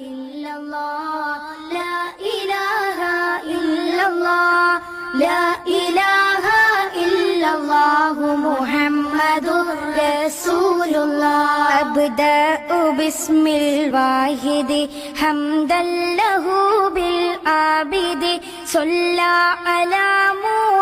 إلا الله لا إله إلا الله لا إله إلا الله محمد رسول الله أبدأ باسم الواحد حمدا له بالعابد صلى على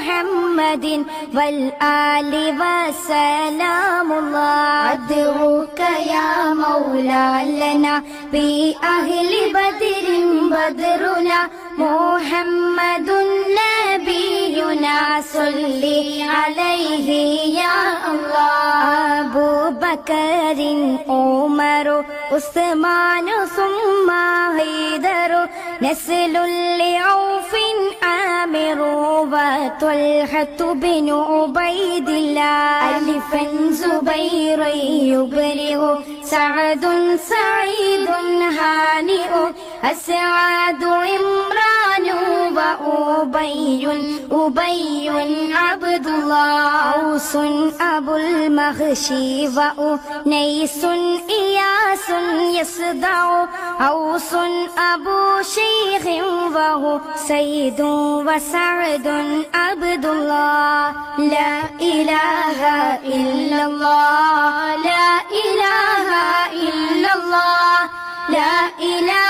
محمد والآل وسلام الله أدعوك يا مولا لنا بأهل بدر بدرنا محمد نبينا صل عليه يا الله. أبو بكر عثمان ثم هيدر نسل لعوف عامر وطلحة بن عبيد الله ألفا زبير يبرئ سعد سعيد هانئ أسعد عمران وأبي أبي عبد الله أوس أبو المغشي وأنيس إياس يصدع أوس أبو شيخ وهو سيد وسعد عبد الله. لا إله إلا الله. لا إله إلا الله. لا إله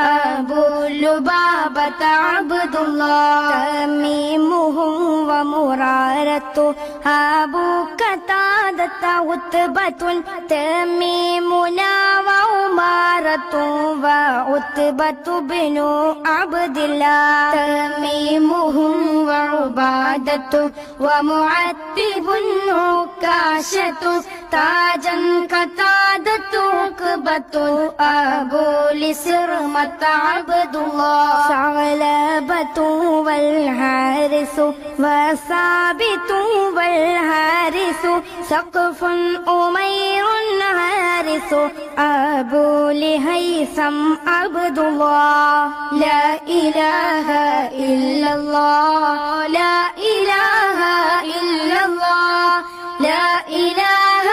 أبو لبابة عبد الله تميمه ومرارة أبو قتادة عتبة تميمنا وعمارة وعتبة بن عبد الله. تميمهم وعبادة ومعتب عكاشة. تاجا قتادة عقبة. أبو لسرمة عبد الله. ثعلبة والحارث وثابت والحارث سقف أمير حارث أبو لهيثم عبد الله. لا إله إلا الله. لا إله إلا الله. لا إله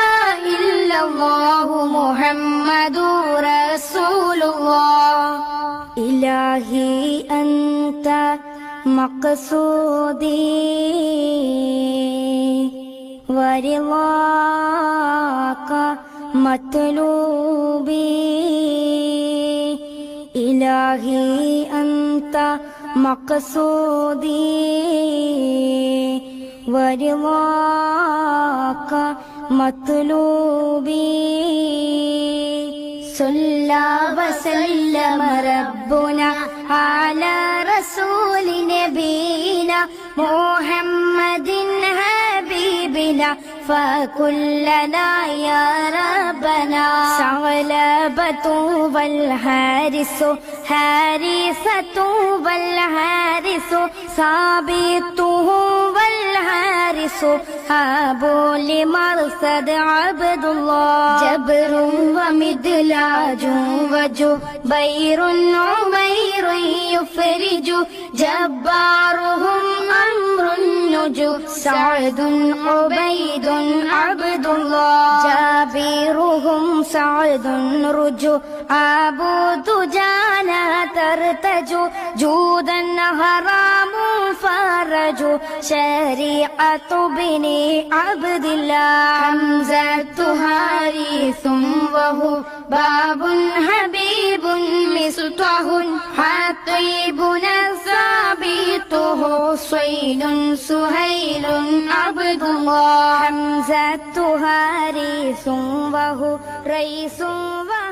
إلا الله. محمد رسول الله. إلهي مقصودي ورضاك مطلوبي إلهي أنت مقصودي ورضاك مطلوبي صلى وسلم ربنا على رسول نبينا محمد حبيبنا فكلنا يا ربنا. ثعلبة والحارس حارثة والحارس ثابته والحارس أبو لمرصد عبد الله جبر ومدلاج وجبير عمير يفرج جبارهم أمر النجو سعد عبيد عبد الله جابرهم سعد رجو أبو دجانا ترتجو. جودا حرام فرج شريعة بني عبد الله حمزة حارث وهو باب حبيب مصطح حطيبنا ثابته صيد سهيل عبد الله حمزة حارث وهو ريس وهو